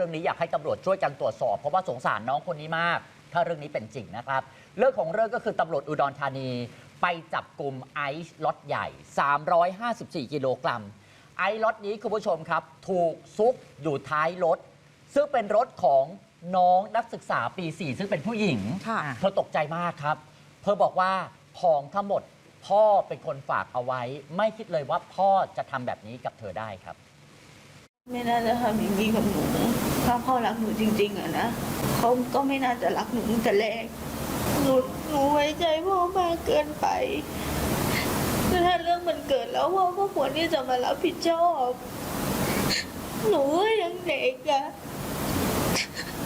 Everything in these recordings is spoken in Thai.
เรื่องนี้อยากให้ตำรวจช่วยกันตรวจสอบ เพราะว่าสงสารน้องคนนี้มาก ถ้าเรื่องนี้เป็นจริงนะครับ เรื่องของเรื่องก็คือตำรวจอุดรธานีไปจับกลุ่มไอซ์ล็อตใหญ่ 354 กิโลกรัม ไอซ์ล็อตนี้คุณผู้ชมครับ ถูกซุกอยู่ท้ายรถ ซึ่งเป็นรถของน้องนักศึกษาปี 4 ซึ่งเป็นผู้หญิง ค่ะ เธอตกใจมากครับ เธอบอกว่าของทั้งหมดพ่อเป็นคนฝากเอาไว้ ไม่คิดเลยว่าพ่อจะทำแบบนี้กับเธอได้ครับ ไม่น่าจะทำอย่างนี้กับหนูถ้าพ่อรักหนูจริง ๆอะนะเขาก็ไม่น่าจะรักหนูตั้งแต่แรกหนูหนูไว้ใจพ่อมากเกินไปถ้าเรื่องมันเกิดแล้วพ่อก็ควรที่จะมารับผิดชอบ หนูก็ยังเด็กอะ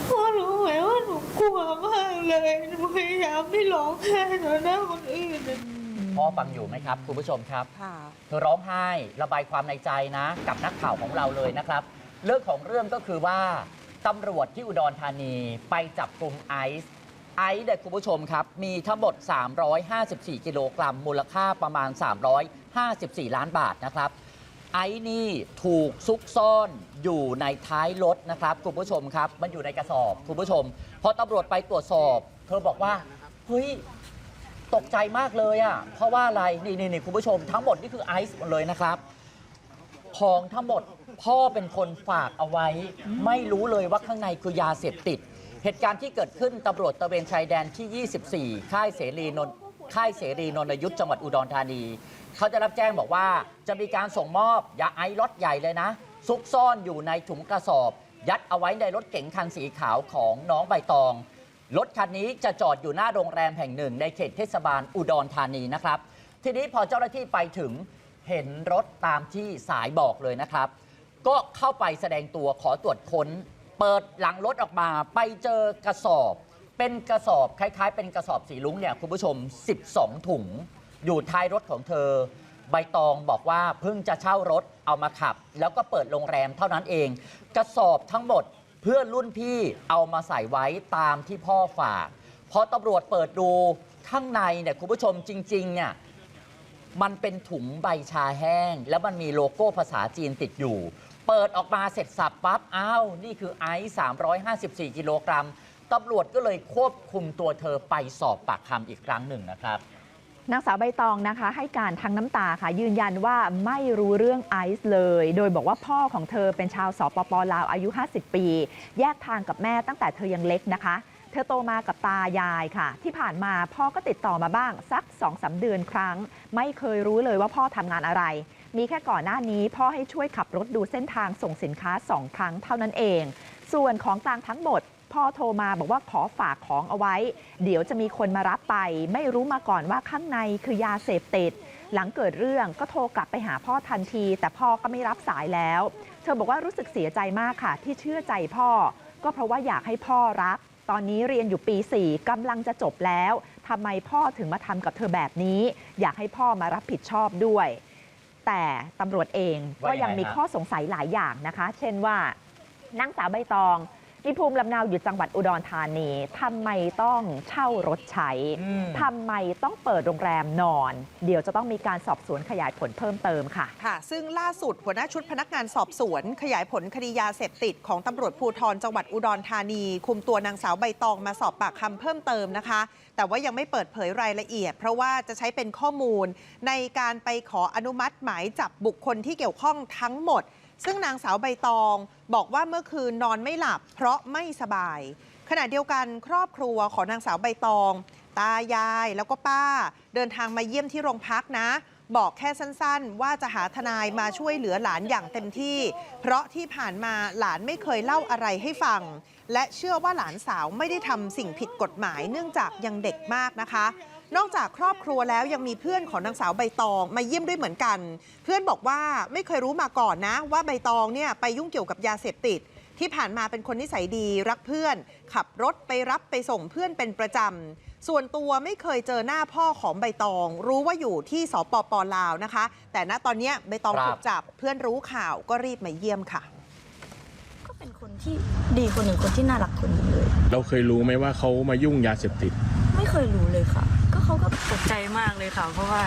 พ่อรู้ไหมว่าหนูกลัวมากเลย หนูพยายามไม่ร้องไห้ต่อหน้าคนอื่น พ่อฟังอยู่ไหมครับ คุณผู้ชมครับ ค่ะ เธอร้องไห้ระบายความในใจนะ กับนักข่าวของเราเลยนะครับ เรื่องของเรื่องก็คือว่าตำรวจที่อุดรธานีไปจับกลุ่มไอซ์ไอซ์เนี่ยคุณผู้ชมครับ มีทั้งหมด 354 กิโลกรัม มูลค่าประมาณ 354 ล้านบาทนะครับ ไอซ์นี่ถูกซุกซ่อนอยู่ในท้ายรถนะครับคุณผู้ชมครับ มันอยู่ในกระสอบคุณผู้ชมพอตำรวจไปตรวจสอบ เธอบอกว่าเฮ้ย ตกใจมากเลยอะ่ะเพราะว่าอะไรนี่นี่นี่คุณผู้ชมทั้งหมดนี่คือไอซ์หมดเลยนะครับ ของทั้งหมดพ่อเป็นคนฝากเอาไว้ ไม่รู้เลยว่าข้างในคือยาเสพติด เหตุการณ์ที่เกิดขึ้นตำรวจตะเวนชายแดนที่ 24 ค่ายเสรีนนท์ค่ายเสรีนนทยุทธจังหวัดอุดรธานี เขาจะรับแจ้งบอกว่าจะมีการส่งมอบยาไอซ์ล็อตใหญ่เลยนะ ซุกซ่อนอยู่ในถุงกระสอบ ยัดเอาไว้ในรถเก๋งคันสีขาวของน้องใบตอง รถคันนี้จะจอดอยู่หน้าโรงแรมแห่งหนึ่ง ในเขตเทศบาลอุดรธานีนะครับ ทีนี้พอเจ้าหน้าที่ไปถึงเห็นรถตามที่สายบอกเลยนะครับ ก็เข้าไปแสดงตัวขอตรวจค้น เปิดหลังรถออกมาไปเจอกระสอบ เป็นกระสอบคล้าย ๆ เป็นกระสอบสีลุงเนี่ยคุณผู้ชม 12 ถุง อยู่ท้ายรถของเธอ ใบตองบอกว่าเพิ่งจะเช่ารถเอามาขับ แล้วก็เปิดโรงแรมเท่านั้นเอง กระสอบทั้งหมด เพื่อนรุ่นพี่เอามาใส่ไว้ตามที่พ่อฝากพอตำรวจเปิดดูข้างในเนี่ยคุณผู้ชมจริงๆเนี่ยมันเป็นถุงใบชาแห้ง แล้วมันมีโลโก้ภาษาจีนติดอยู่ เปิดออกมาเสร็จสับปั๊บอ้าวนี่คือไอซ์354 กิโลกรัมตำรวจก็เลยควบคุมตัวเธอไปสอบปากคำอีกครั้งหนึ่งนะครับ นางสาวใบตองนะคะให้การทั้งน้ำตาค่ะ ยืนยันว่าไม่รู้เรื่องไอซ์เลย โดยบอกว่าพ่อของเธอเป็นชาวสปปลาวอายุ 50 ปี แยกทางกับแม่ตั้งแต่เธอยังเล็กนะคะ เธอโตมากับตายายค่ะ ที่ผ่านมาพ่อก็ติดต่อมาบ้างสัก2อสเดือนครั้ง ไม่เคยรู้เลยว่าพ่อทำงานอะไร มีแค่ก่อนหน้านี้พ่อให้ช่วยขับรถดูเส้นทางส่งสินค้า 2 ครั้งเท่านั้นเอง ส่วนของกลางทั้งหมด พ่อโทรมาบอกว่าขอฝากของเอาไว้ เดี๋ยวจะมีคนมารับไป ไม่รู้มาก่อนว่าข้างในคือยาเสพติด หลังเกิดเรื่องก็โทรกลับไปหาพ่อทันที แต่พ่อก็ไม่รับสายแล้ว เธอบอกว่ารู้สึกเสียใจมากค่ะ ที่เชื่อใจพ่อ ก็เพราะว่าอยากให้พ่อรักตอนนี้เรียนอยู่ปี 4กำลังจะจบแล้ว ทำไมพ่อถึงมาทำกับเธอแบบนี้ อยากให้พ่อมารับผิดชอบด้วย แต่ตำรวจเองก็ว่ายังไงยังมีฮะข้อสงสัยหลายอย่างนะคะ เช่นว่านางสาวใบตอง มีภูมิลำเนาอยู่จังหวัดอุดรธานีทำไมต้องเช่ารถใช้อืมทำไมต้องเปิดโรงแรมนอน เดี๋ยวจะต้องมีการสอบสวนขยายผลเพิ่มเติมค่ะ ค่ะ ซึ่งล่าสุดหัวหน้าชุดพนักงานสอบสวน ขยายผลคดียาเสพติดของตำรวจภูธรจังหวัดอุดรธานี คุมตัวนางสาวใบตองมาสอบปากคำเพิ่มเติมนะคะ แต่ว่ายังไม่เปิดเผยรายละเอียด เพราะว่าจะใช้เป็นข้อมูล ในการไปขออนุมัติหมายจับบุคคลที่เกี่ยวข้องทั้งหมด ซึ่งนางสาวใบตองบอกว่าเมื่อคืนนอนไม่หลับ เพราะไม่สบาย ขณะเดียวกันครอบครัวของนางสาวใบตอง ตายายแล้วก็ป้า เดินทางมาเยี่ยมที่โรงพักนะ บอกแค่สั้นๆ ว่าจะหาทนายมาช่วยเหลือหลานอย่างเต็มที่ เพราะที่ผ่านมาหลานไม่เคยเล่าอะไรให้ฟัง และเชื่อว่าหลานสาวไม่ได้ทำสิ่งผิดกฎหมายเนื่องจากยังเด็กมากนะคะ นอกจากครอบครัวแล้วยังมีเพื่อนของนางสาวใบตองมาเยี่ยมด้วยเหมือนกัน เพื่อนบอกว่าไม่เคยรู้มาก่อนนะ ว่าใบตองเนี่ยไปยุ่งเกี่ยวกับยาเสพติด ที่ผ่านมาเป็นคนนิสัยดีรักเพื่อน ขับรถไปรับไปส่งเพื่อนเป็นประจำส่วนตัวไม่เคยเจอหน้าพ่อของใบตอง รู้ว่าอยู่ที่สปปลาวนะคะ แต่ณตอนเนี้ยใบตองครับถูกจับเพื่อนรู้ข่าวก็รีบมาเยี่ยมค่ะก็เป็นคนที่ดีคนหนึ่งคนที่น่ารักคนหนึ่งเลย เราเคยรู้ไหมว่าเขามายุ่งยาเสพติด ไม่เคยรู้เลยค่ะก็ เขาก็ตกใจมากเลยค่ะ เพราะว่า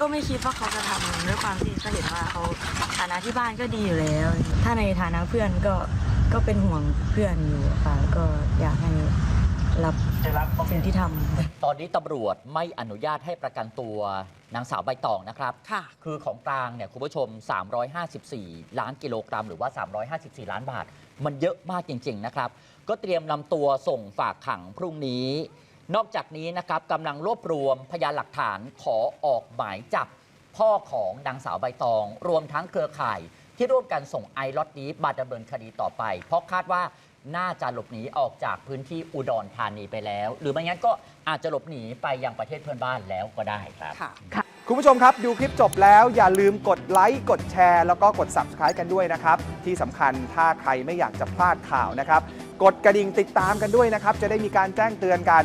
ก็ไม่คิดว่าเขาจะทำด้วยความที่ก็เห็นว่าเขาฐานะที่บ้านก็ดีอยู่แล้ว ถ้าในฐานะเพื่อนก็ก็เป็นห่วงเพื่อนอยู่ค่ะก็อยากให้รับสิ่งที่ทำตอนนี้ตำรวจไม่อนุญาตให้ประกันตัวนางสาวใบตองนะครับ ค่ะ คือของกลางเนี่ยคุณผู้ชม 354 ล้านกิโลกรัม หรือว่า 354 ล้านบาท มันเยอะมากจริง ๆ นะครับ ก็เตรียมนำตัวส่งฝากขังพรุ่งนี้ นอกจากนี้นะครับกำลังรวบรวมพยานหลักฐานขอออกหมายจับพ่อของนางสาวใบตอง รวมทั้งเครือข่าย ที่ร่วมกันส่งไอล็อตนี้มาดำเนินคดีต่อไป เพราะคาดว่าน่าจะหลบหนีออกจากพื้นที่อุดรธานีไปแล้ว หรือไม่งั้นก็อาจจะหลบหนีไปยังประเทศเพื่อนบ้านแล้วก็ได้ครับ ค่ะ คุณผู้ชมครับ ดูคลิปจบแล้วอย่าลืมกดไลค์ กดแชร์ แล้วก็กด Subscribe กันด้วยนะครับ ที่สำคัญถ้าใครไม่อยากจะพลาดข่าวนะครับ กดกระดิ่งติดตามกันด้วยนะครับ จะได้มีการแจ้งเตือนกัน